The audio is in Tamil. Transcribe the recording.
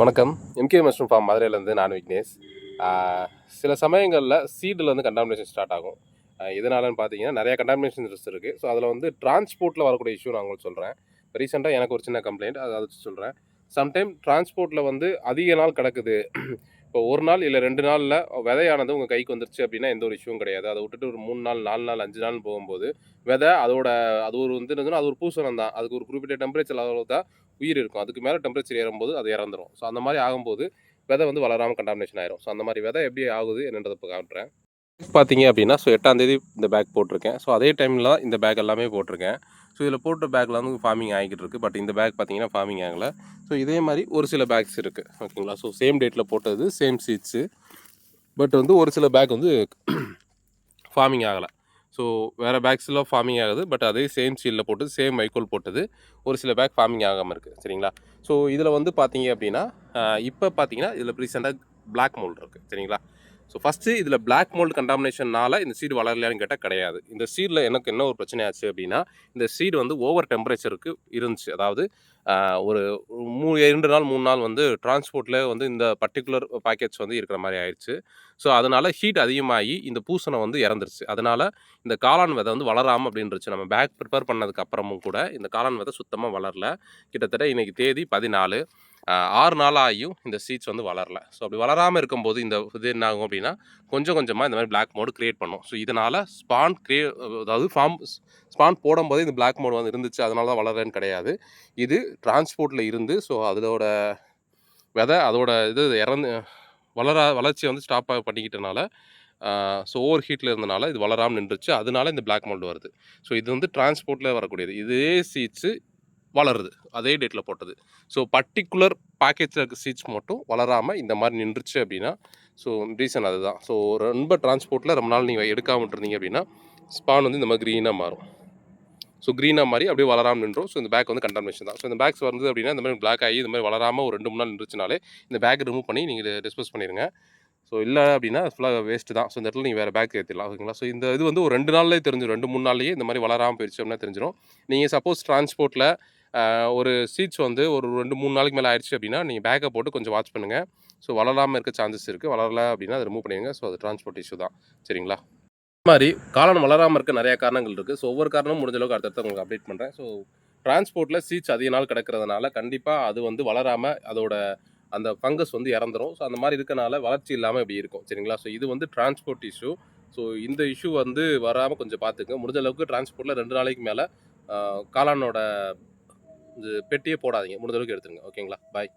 வணக்கம். எம்கே மஷ்ரூம் ஃபார்ம் மதுரையிலேருந்து நான் விக்னேஷ். சில சமயங்களில் சீடில் வந்து கண்டாமினேஷன் ஸ்டார்ட் ஆகும். இதனாலன்னு எதனாலன்னு பார்த்தீங்கன்னா நிறைய கண்டாமினேஷன் ரிஸ்க் இருக்குது ஸோ அதில் வந்து டிரான்ஸ்போர்ட்டில் வரக்கூடிய இஷ்யூ நான் உங்களுக்கு சொல்கிறேன் ரீசெண்டாக எனக்கு ஒரு சின்ன கம்ப்ளைண்ட் அதை அதை சொல்கிறேன் சம்டைம் டிரான்ஸ்போர்ட்டில் வந்து அதிக நாள் கிடக்குது. இப்போ ஒரு நாள் இல்லை ரெண்டு நாளில் விதையானது உங்கள் கைக்கு வந்துருச்சு அப்படின்னா எந்த ஒரு இஷ்யூவும் கிடையாது. அதை விட்டுட்டு ஒரு மூணு நாள் நாலு நாள் அஞ்சு நாள் போகும்போது விதை அதோட அது ஒரு வந்து அது ஒரு பூசணம் தான் அதுக்கு ஒரு குறிப்பிட்ட டெம்பரேச்சர் அளவு தான் உயிர் இருக்கும். அதுக்கு மேலே டெம்பரேச்சர் ஏறும்போது அது இறந்துடும் ஸோ அந்த மாதிரி ஆகும்போது விதை வந்து வளராமல் கண்டாமினேஷன் ஆயிரும். ஸோ அந்த மாதிரி விதை எப்படி ஆகுது என்னன்றதை இப்போ காட்டுறேன். பார்த்தீங்க அப்படின்னா ஸோ எட்டாம் தேதி இந்த பேக் போட்டிருக்கேன். ஸோ அதே டைமில் தான் இந்த பேக் எல்லாமே போட்டிருக்கேன். ஸோ இதில் போட்ட பேக்கில் வந்து ஃபார்மிங் ஆகிக்கிட்டு இருக்குது பட் இந்த பேக் பார்த்தீங்கன்னா ஃபார்மிங் ஆகலை. ஸோ இதே மாதிரி ஒரு சில பேக்ஸ் இருக்குது ஓகேங்களா ஸோ சேம் டேட்டில் போட்டது சேம் சீட்ஸு பட் வந்து ஒரு சில பேக் வந்து ஃபார்மிங் ஆகலை. ஸோ வேறு பேக்ஸில் ஃபார்மிங் ஆகுது. பட் அதே சேம் சீலில் போட்டு சேம் மைக்கோல் போட்டது. ஒரு சில பேக் ஃபார்மிங் ஆகாமல் இருக்குது சரிங்களா? ஸோ இதில் வந்து பார்த்தீங்க அப்படின்னா இப்போ பார்த்தீங்கன்னா இதில் ரீசெண்டாக பிளாக் மோல்டு இருக்குது சரிங்களா? ஸோ ஃபஸ்ட்டு இதில் பிளாக் மோல்டு கண்டாமினேஷன்னால இந்த சீடு வளரலையான்னு கேட்டால் கிடையாது. இந்த சீடில் எனக்கு என்ன ஒரு பிரச்சனை ஆச்சு அப்படின்னா இந்த சீடு வந்து ஓவர் டெம்பரேச்சருக்கு இருந்துச்சு. அதாவது ஒரு மூ இரண்டு நாள் மூணு நாள் வந்து டிரான்ஸ்போர்ட்டில் வந்து இந்த பர்டிகுலர் பேக்கேஜ் வந்து இருக்கிற மாதிரி ஆயிடுச்சு. ஸோ அதனால் ஹீட் அதிகமாகி இந்த பூசணம் வந்து இறந்துருச்சு. அதனால் இந்த காளான் விதை வந்து வளராமல் அப்படின்றச்சு. நம்ம பேக் ப்ரிப்பேர் பண்ணதுக்கு அப்புறமும் கூட இந்த காளான் விதை சுத்தமாக வளரல. கிட்டத்தட்ட இன்றைக்கி தேதி பதினாலு. ஆறு நாள் ஆகியும் இந்த சீட்ஸ் வந்து வளரல. ஸோ அப்படி வளராமல் இருக்கும்போது இந்த இது என்ன ஆகும் அப்படின்னா கொஞ்சம் கொஞ்சமாக இந்த மாதிரி பிளாக் மோடு கிரியேட் பண்ணும். ஸோ இதனால் ஸ்பான் க்ரியே அதாவது ஃபார்ம் ஸ்பான் போடும்போது இந்த பிளாக் மோடு வந்து இருந்துச்சு. அதனால தான் வளரலன்னு கிடையாது. இது டிரான்ஸ்போர்ட்டில் இருந்து ஸோ அதோட விதை அதோட இது இறந்து வளர வளர்ச்சியை வந்து ஸ்டாப் பண்ணிக்கிட்டனால ஸோ ஓவர் ஹீட்டில் இருந்தனால இது வளராமல் நின்றுச்சு. அதனால இந்த பிளாக் மோல்டு வருது. ஸோ இது வந்து டிரான்ஸ்போர்ட்டில் வரக்கூடியது. இதே சீட்ஸு வளருது. அதே டேட்டில் போட்டது. ஸோ பர்டிகுலர் பேக்கேஜில் இருக்க சீட்ஸ் மட்டும் வளராமல் இந்த மாதிரி நின்றுச்சு அப்படின்னா ஸோ ரீசன் அதுதான். ஸோ ரொம்ப டிரான்ஸ்போர்ட்டில் ரொம்ப நாள் நீங்கள் எடுக்காமல் இருந்தீங்க அப்படின்னா ஸ்பான் வந்து இந்த மாதிரி க்ரீனாக மாறும். ஸோ க்ரீனாக மாதிரி அப்படியே வளராமல் நின்றோம். ஸோ இந்த பேக் வந்து கண்டாமினேஷன் தான். ஸோ இந்த பேக்ஸ் வந்து அப்படின்னா இந்த மாதிரி பிளாக் ஆகி இந்த மாதிரி வளராமல் ஒரு ரெண்டு மூணு நாள் நின்றுச்சுனாலே இந்த பேக் ரிமூவ் பண்ணி நீங்கள் டிஸ்போஸ் பண்ணிடுங்க ஸோ இல்லை அப்படின்னா ஃபுல்லாக வேஸ்ட்டு தான். ஸோ இந்த இடத்துல நீங்கள் வேறு பேக் ஏற்றிடலாம் ஓகேங்களா? ஸோ இந்த இது வந்து ஒரு ரெண்டு நாள்லேயே தெரிஞ்சிடும் ரெண்டு மூணு நாள்லேயே இந்த மாதிரி வளராமல் போயிடுச்சு அப்படின்னா தெரிஞ்சிடும் நீங்கள் சப்போஸ் டிரான்ஸ்போர்ட்டில் ஒரு சீட்ஸ் வந்து ஒரு ரெண்டு மூணு நாளைக்கு மேலே ஆயிடுச்சு அப்படின்னா நீங்கள் பேக்கை போட்டு கொஞ்சம் வாட்ச் பண்ணுங்கள் ஸோ வளராமல் இருக்க சான்சஸ் இருக்குது வளரல அப்படின்னா அதை ரிமூவ் பண்ணிடுங்க. ஸோ அது டிரான்ஸ்போர்ட் இஷ்யூ தான். சரிங்களா? மாதிரி காலம் வளராமல் இருக்க நிறைய காரணங்கள் இருக்குது ஸோ ஒவ்வொரு காரணமும் முடிஞ்ச அளவுக்கு அடுத்தடுத்து உங்களுக்கு அப்டேட் பண்ணுறேன் ஸோ டிரான்ஸ்போர்ட்டில் சீட்ஸ் அதிக நாள் கிடக்கிறதுனால கண்டிப்பாக அது வந்து வளராமல் அதோட அந்த ஃபங்கஸ் வந்து இறந்துரும். ஸோ அந்த மாதிரி இருக்கனால வளர்ச்சி இல்லாமல் இப்படி இருக்கும். சரிங்களா? ஸோ இது வந்து டிரான்ஸ்போர்ட் இஷ்யூ ஸோ இந்த இஷ்யூ வந்து வராமல் கொஞ்சம் பார்த்துங்க முடிஞ்ச அளவுக்கு டிரான்ஸ்போர்ட்டில் ரெண்டு நாளைக்கு மேலே காளானோட இது பெட்டியே போடாதீங்க. முடிஞ்ச அளவுக்கு எடுத்துருங்க. ஓகேங்களா பாய்